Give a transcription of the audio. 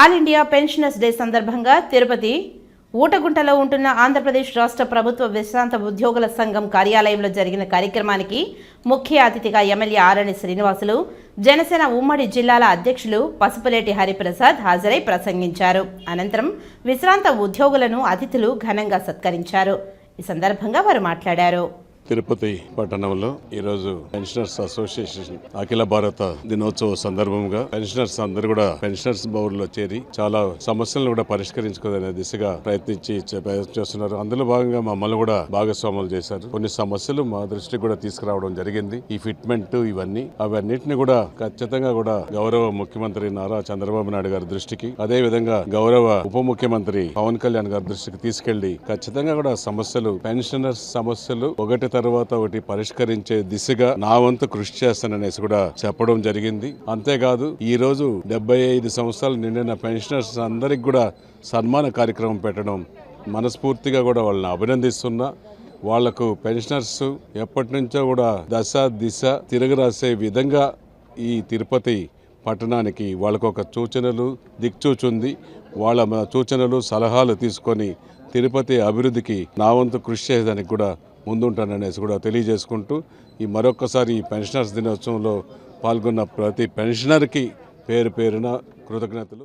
All India pensioners day సందర్భంగా తిరుపతి ఊటగుంటలో ఉంటున్న ఆంధ్రప్రదేశ్ రాష్ట్ర ప్రభుత్వ విశ్రాంత ఉద్యోగుల సంఘం కార్యాలయంలో జరిగిన కార్యక్రమానికి ముఖ్య అతిథిగా ఎమ్మెల్యే ఆరణి శ్రీనివాసులు జనసేన ఉమ్మడి జిల్లాల అధ్యక్షులు పసుపులేటి హరిప్రసాద్ హాజరై ప్రసంగించారు. అనంతరం విశ్రాంత ఉద్యోగులను అతిథులు ఘనంగా సత్కరించారు. ఈ సందర్భంగా వారు మాట్లాడారు. తిరుపతి పట్టణంలో ఈరోజు పెన్షనర్స్ అసోసియేషన్ అఖిల భారత దినోత్సవ సందర్భంగా పెన్షనర్స్ అందరూ కూడా పెన్షనర్స్ బోర్డులో చేరి చాలా సమస్యలను కూడా పరిష్కరించుకోదనే దిశగా ప్రయత్నించి చేస్తున్నారు. అందులో భాగంగా మమ్మల్ని కూడా భాగస్వాములు చేశారు. కొన్ని సమస్యలు మా దృష్టికి కూడా తీసుకురావడం జరిగింది. ఈ ఫిట్మెంట్ ఇవన్నీ అవన్నిటిని కూడా ఖచ్చితంగా కూడా గౌరవ ముఖ్యమంత్రి నారా చంద్రబాబు నాయుడు గారి దృష్టికి అదే విధంగా గౌరవ ఉప ముఖ్యమంత్రి పవన్ కళ్యాణ్ గారి దృష్టికి తీసుకెళ్ళి ఖచ్చితంగా కూడా సమస్యలు పెన్షనర్స్ సమస్యలు ఒకటి తర్వాత ఒకటి పరిష్కరించే దిశగా నా వంతు కృషి చేస్తాననేసి కూడా చెప్పడం జరిగింది. అంతేకాదు ఈ రోజు డెబ్బై ఐదు సంవత్సరాలు నిండిన పెన్షనర్స్ అందరికి కూడా సన్మాన కార్యక్రమం పెట్టడం మనస్ఫూర్తిగా కూడా వాళ్ళని అభినందిస్తున్నా. వాళ్ళకు పెన్షనర్స్ ఎప్పటి నుంచో కూడా దశ దిశ తిరగరాసే విధంగా ఈ తిరుపతి పట్టణానికి వాళ్ళకు ఒక సూచనలు దిక్చూచుంది. వాళ్ళ సూచనలు సలహాలు తీసుకొని తిరుపతి అభివృద్ధికి నా వంతు కృషి చేయడానికి కూడా ముందుంటాననేసి కూడా తెలియజేసుకుంటూ ఈ మరొకసారి ఈ పెన్షనర్స్ దినోత్సవంలో పాల్గొన్న ప్రతి పెన్షనర్కి పేరు పేరున కృతజ్ఞతలు.